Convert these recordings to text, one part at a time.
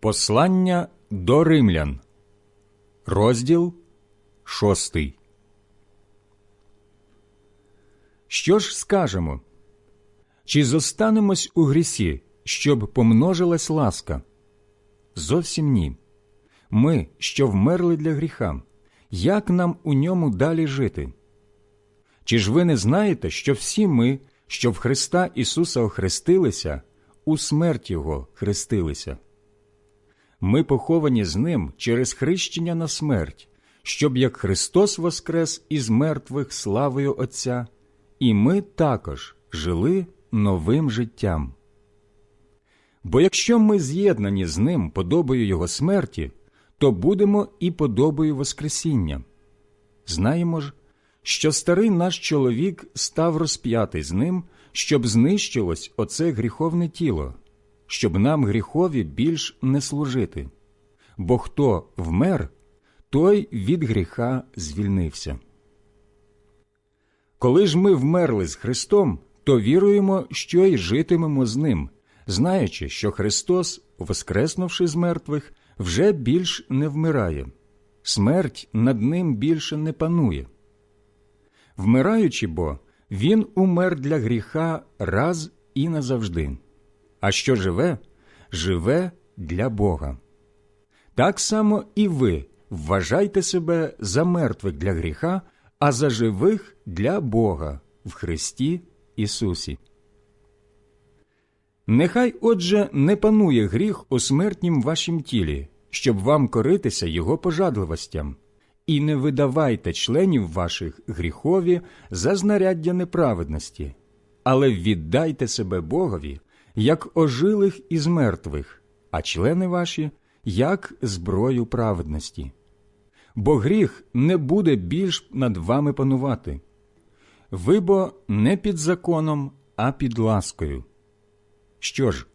Послання до римлян, розділ шостий. Що ж скажемо? Чи зостанемось у грісі, щоб помножилась ласка? Зовсім ні. Ми, що вмерли для гріха, як нам у ньому далі жити? Чи ж ви не знаєте, що всі ми, що в Христа Ісуса охрестилися, у смерть Його хрестилися? Ми поховані з Ним через хрещення на смерть, щоб як Христос воскрес із мертвих славою Отця, і ми також жили новим життям. Бо якщо ми з'єднані з Ним подобою Його смерті, то будемо і подобою Воскресіння. Знаємо ж, що старий наш чоловік став розп'ятий з ним, щоб знищилось оце гріховне тіло, щоб нам гріхові більш не служити. Бо хто вмер, той від гріха звільнився. Коли ж ми вмерли з Христом, то віруємо, що й житимемо з Ним, знаючи, що Христос, воскреснувши з мертвих, вже більш не вмирає, смерть над ним більше не панує. Вмираючи бо, Він умер для гріха раз і назавжди, а що живе, живе для Бога. Так само і ви вважайте себе за мертвих для гріха, а за живих для Бога в Христі Ісусі. Нехай, отже, не панує гріх у смертнім вашім тілі, щоб вам коритися його пожадливостям, і не видавайте членів ваших гріхові за знаряддя неправедності, але віддайте себе Богові, як ожилих із мертвих, а члени ваші як зброю праведності. Бо гріх не буде більш над вами панувати. Ви бо не під законом, а під ласкою. Що ж,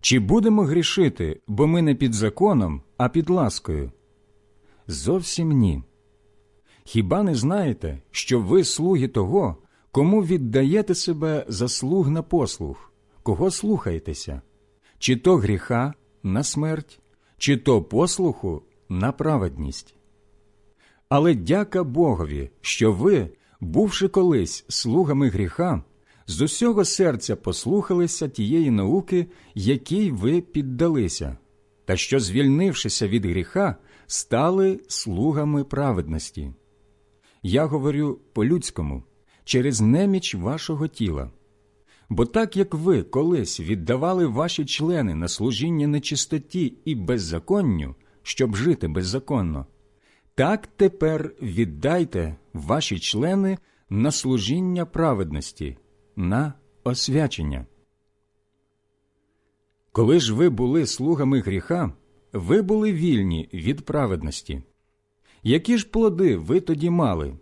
чи будемо грішити, бо ми не під законом, а під ласкою? Зовсім ні. Хіба не знаєте, що ви слуги того, кому віддаєте себе за слуг на послуг, кого слухаєтеся, чи то гріха на смерть, чи то послуху на праведність? Але дяка Богові, що ви, бувши колись слугами гріха, з усього серця послухалися тієї науки, якій ви піддалися, та що, звільнившися від гріха, стали слугами праведності. Я говорю по-людському, через неміч вашого тіла. Бо так як ви колись віддавали ваші члени на служіння нечистоті і беззаконню, щоб жити беззаконно, так тепер віддайте ваші члени на служіння праведності, на освячення. Коли ж ви були слугами гріха, ви були вільні від праведності. Які ж плоди ви тоді мали?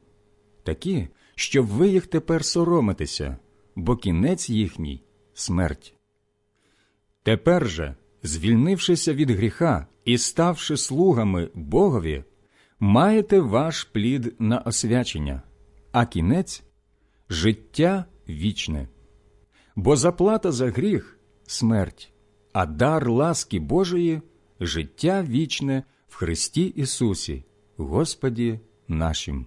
Такі, щоб ви їх тепер соромитеся, бо кінець їхній смерть. Тепер же, звільнившися від гріха і ставши слугами Богові, маєте ваш плід на освячення, а кінець життя вічне. Бо заплата за гріх смерть, а дар ласки Божої життя вічне в Христі Ісусі, Господі нашим.